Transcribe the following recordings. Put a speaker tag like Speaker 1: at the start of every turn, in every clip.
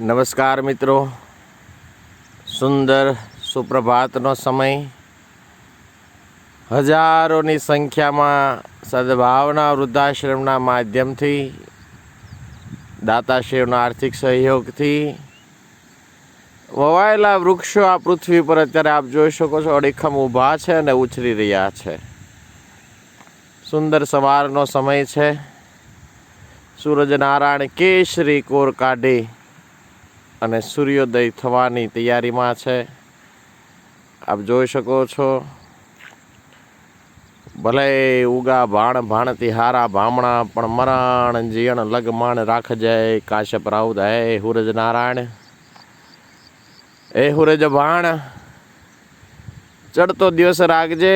Speaker 1: નમસ્કાર મિત્રો. સુંદર સુપ્રભાતનો સમય. હજારોની સંખ્યામાં સદભાવના વૃદ્ધાશ્રમના માધ્યમથી, દાતાશ્રીઓના આર્થિક સહયોગથી, વવાયેલા વૃક્ષો આ પૃથ્વી પર અત્યારે આપ જોઈ શકો છો, અડીખમ ઊભા છે અને ઉછરી રહ્યા છે. સુંદર સવારનો સમય છે. સૂરજનારાયણ કેસરી કોર કાઢી. અને સૂર્યોદય થવાની તૈયારીમાં છે. આપ જોઈ શકો છો. ભલે ઉગા ભાણ ભાણતી હારા ભામણા, પણ મરણ જીણ લગમણ રાખજે કાશ્યપ રાઉત. હે હુરજ નારાયણ એ હુરજ ભાણ, ચડતો દિવસ રાખજે.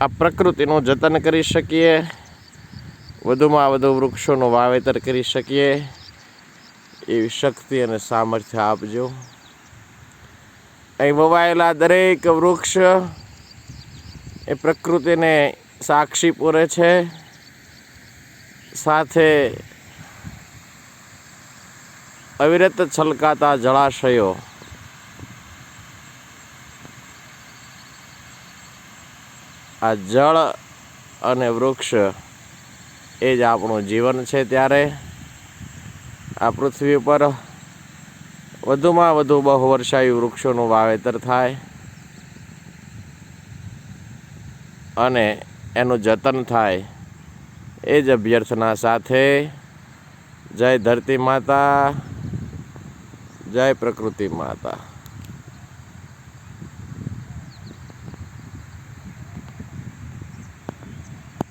Speaker 1: આ પ્રકૃતિનું જતન કરી શકીએ. વધુમાં વધુ વૃક્ષોનું વાવેતર કરી શકીએ. એવી શક્તિ અને સામર્થ્ય આપજો. અહીં વવાયેલા દરેક વૃક્ષ એ પ્રકૃતિને સાક્ષી પૂરે છે. સાથે અવિરત છલકાતા જળાશયો. આ જળ અને વૃક્ષ એ જ આપણું જીવન છે ત્યારે. આ પૃથ્વી પર વધુમાં વધુ બહુવર્ષાયુ વૃક્ષોનું વાવેતર થાય અને એનું જતન થાય એ જ અભ્યર્થના સાથે જય ધરતી માતા, જય પ્રકૃતિ માતા.